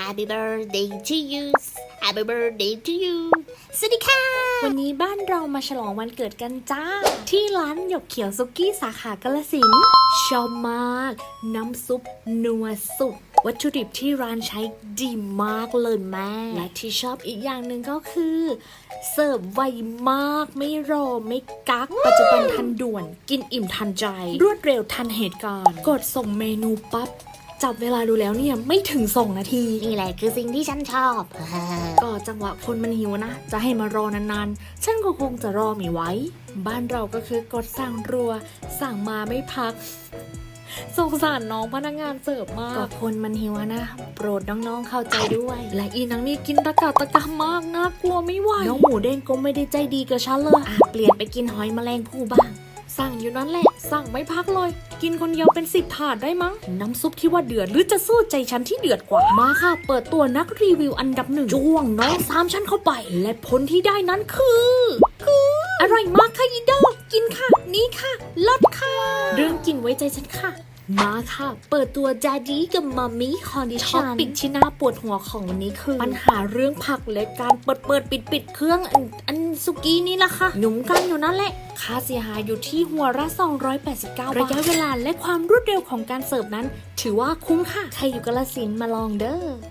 Happy birthday to you Happy birthday to you สวัสดีค่ะ วันนี้บ้านเรามาฉลองวันเกิดกันจ้า ที่ร้านหยกเขียวซุกี้สาขากาลสินชอบมาก น้ำซุปนัวสุดวัตถุดิบที่ร้านใช้ดีมากเลยแม่ และที่ชอบอีกอย่างหนึ่งก็คือ เสิร์ฟไวมากไม่รอไม่กัก ปัจจุบันทันด่วน กินอิ่มทันใจ รวดเร็วทันเหตุการณ์ กดส่งเมนูปั๊บ จับเวลาดูแล้วเนี่ยไม่ถึง 2 นาที นี่แหละคือสิ่งที่ฉันชอบ ก็จังหวะคนมันหิวนะ จะให้มารอนานๆ ฉันก็คงจะรอไม่ไหวบ้านเราก็คือกดสั่งรัว สั่งมาไม่พักสงสารน้องพนักงานเสิร์ฟมากก็คนมันหิวอะนะ โปรดน้องๆเข้าใจด้วย และอีนังนี่กินตะกาตะกามากน่ากลัวไม่ไหวน้องหมูเด้งก็ไม่ได้ใจดีกับฉันเลยอะเปลี่ยนไปกินหอยแมลงภู่บ้าง สั่งอยู่นั่นแหละ สั่งไม่พักเลย กินคนเดียวเป็นสิบถาดได้มั้ง น้ำซุปที่ว่าเดือดหรือจะสู้ใจฉันที่เดือดกว่า มาค่ะ เปิดตัวนักรีวิวอันดับหนึ่งจ้วงน้องสามชั้นเข้าไป และผลที่ได้นั้นคือ คือ อร่อยมากค่ะอีดอกกินค่ะ นี่ค่ะลดค่ะ เรื่องกินไว้ใจฉันค่ะ มาค่ะ เปิดตัว Daddy กับ Mommy Condition ท็อปิกที่น่าปวดหัวของวันนี้คือ ปัญหาเรื่องผักและการเปิดเปิดปิดปิดเครื่องอันอันสุกี้นี่ล่ะค่ะหยุ่มกันอยู่นั่นแหละ ค่าเสียหายอยู่ที่หัวละ 289 บาท ระยะเวลาและความรวดเร็วของการเสิร์ฟนั้น ถือว่าคุ้มค่ะ ใครอยู่กาลสินธุ์มาลองเด้อ